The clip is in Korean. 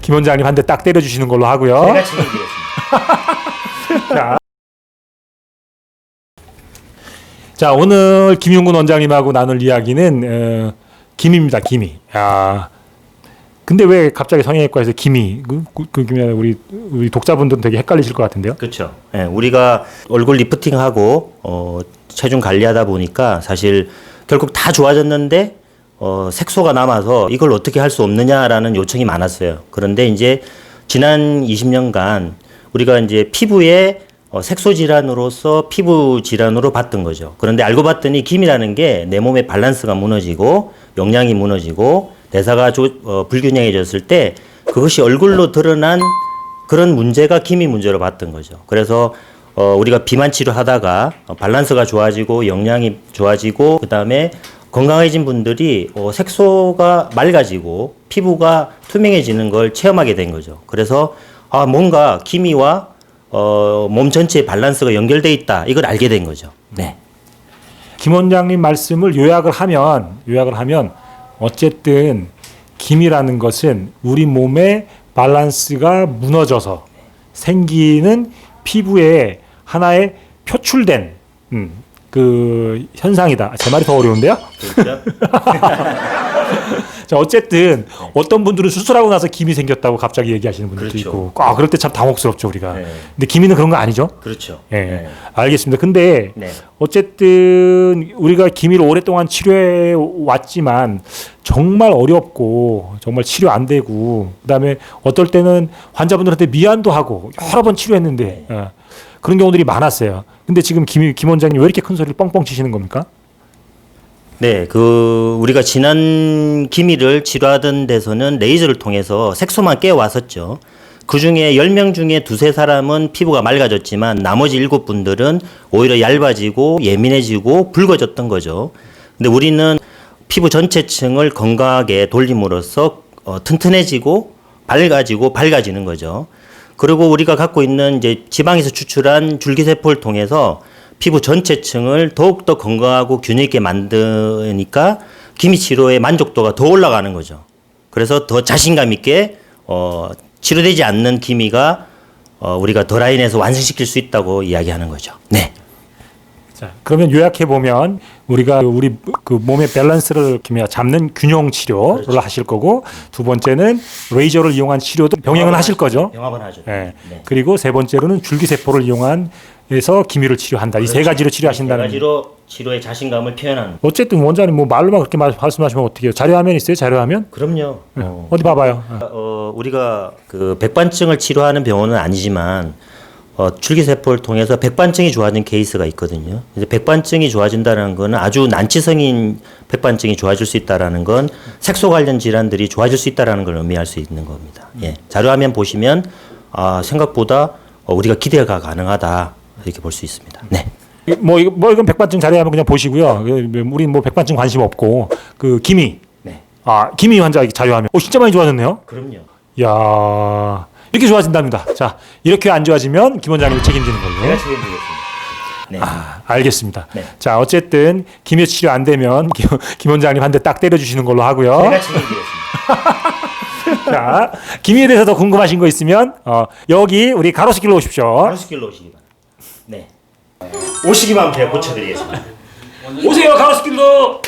김 원장님 한 대 딱 때려주시는 걸로 하고요. 제가 책임지겠습니다. 자. 자, 오늘 김용근 원장님하고 나눌 이야기는 어, 김입니다. 김이. 야. 근데 왜 갑자기 성형외과에서 김이 그, 그, 그 김이 아니라 우리 우리 독자분들은 되게 헷갈리실 것 같은데요. 그렇죠. 예, 우리가 얼굴 리프팅하고 어, 체중 관리하다 보니까 사실 결국 다 좋아졌는데 어, 색소가 남아서 이걸 어떻게 할 수 없느냐라는 요청이 많았어요. 그런데 이제 지난 20년간 우리가 이제 피부에 어, 색소 질환으로서 피부 질환으로 봤던 거죠. 그런데 알고 봤더니 김이라는 게 내 몸의 밸런스가 무너지고 영양이 무너지고 대사가 조, 어, 불균형해졌을 때 그것이 얼굴로 드러난 그런 문제가 기미 문제로 봤던 거죠. 그래서 어, 우리가 비만 치료하다가 어, 밸런스가 좋아지고 영양이 좋아지고 그 다음에 건강해진 분들이 어, 색소가 맑아지고 피부가 투명해지는 걸 체험하게 된 거죠. 그래서 아 뭔가 기미와 어, 몸 전체의 밸런스가 연결돼 있다 이걸 알게 된 거죠. 네. 김 원장님 말씀을 요약을 하면 요약을 하면 어쨌든 김이라는 것은 우리 몸의 밸런스가 무너져서 생기는 피부에 하나의 표출된 음, 그 현상이다. 제 말이 더 어려운데요. 그렇죠? 자 어쨌든 어떤 분들은 수술하고 나서 김이 생겼다고 갑자기 얘기하시는 분들도 그렇죠. 있고, 아 그럴 때 참 당혹스럽죠 우리가. 네. 근데 김이는 그런 거 아니죠? 그렇죠. 예, 네. 알겠습니다. 근데 네. 어쨌든 우리가 기미를 오랫동안 치료해 왔지만 정말 어렵고 정말 치료 안 되고 그다음에 어떨 때는 환자분들한테 미안도 하고 여러 번 치료했는데 어, 그런 경우들이 많았어요. 근데 지금 김, 김 원장님 왜 이렇게 큰 소리를 뻥뻥 치시는 겁니까? 네, 그 우리가 지난 기미를 치료하던 데서는 레이저를 통해서 색소만 깨어 왔었죠. 그 중에 10명 중에 두세 사람은 피부가 맑아졌지만 나머지 일곱 분들은 오히려 얇아지고 예민해지고 붉어졌던 거죠. 근데 우리는 피부 전체층을 건강하게 돌림으로써 어, 튼튼해지고 밝아지고 밝아지는 거죠. 그리고 우리가 갖고 있는 이제 지방에서 추출한 줄기세포를 통해서 피부 전체층을 더욱더 건강하고 균형 있게 만드니까 기미 치료의 만족도가 더 올라가는 거죠. 그래서 더 자신감 있게 어, 치료되지 않는 기미가 어, 우리가 더 라인에서 완성시킬 수 있다고 이야기하는 거죠. 네. 자, 그러면 요약해 보면 우리가 우리 그 몸의 밸런스를 이렇게 잡는 균형 치료를 하실 거고 두 번째는 레이저를 이용한 치료도 병행은 하실 거죠. 영업은 하죠. 예. 네. 그리고 세 번째로는 줄기세포를 이용한 해서 기미를 치료한다. 이세 가지로 치료하신다는. 세 가지로 치료의 자신감을 표현하는. 어쨌든 원장님 뭐 말로만 그렇게 말- 말씀하시면 어떻게 해요? 자료화면 있어요? 자료화면? 그럼요. 어. 어디 봐봐요. 어. 어, 우리가 그 백반증을 치료하는 병원은 아니지만 어, 줄기세포를 통해서 백반증이 좋아진 케이스가 있거든요. 이제 백반증이 좋아진다는 거는 아주 난치성인 백반증이 좋아질 수 있다라는 건 색소 관련 질환들이 좋아질 수 있다라는 걸 의미할 수 있는 겁니다. 예. 자료화면 보시면 아, 생각보다 어, 우리가 기대가 가능하다 이렇게 볼 수 있습니다. 네. 이- 뭐 이거 뭐 이건 백반증 자료화면 그냥 보시고요. 그, 우린 뭐 백반증 관심 없고 그 기미. 네. 아 기미 환자 자료화면. 어 진짜 많이 좋아졌네요. 그럼요. 야 이렇게 좋아진답니다. 자 이렇게 안 좋아지면 김 원장님이 책임지는 걸로. 제가 책임지겠습니다. 네. 아, 알겠습니다. 네. 자, 어쨌든 김해 치료 안 되면 김, 김 원장님 한 대 딱 때려 주시는 걸로 하고요. 제가 책임지겠습니다. 자, 김해에 대해서 더 궁금하신 거 있으면 어, 여기 우리 가로수길로 오십시오. 가로수길로 오시기 바랍니다. 네. 오시기만 하면 제가 고쳐드리겠습니다. 오세요, 가로수길로.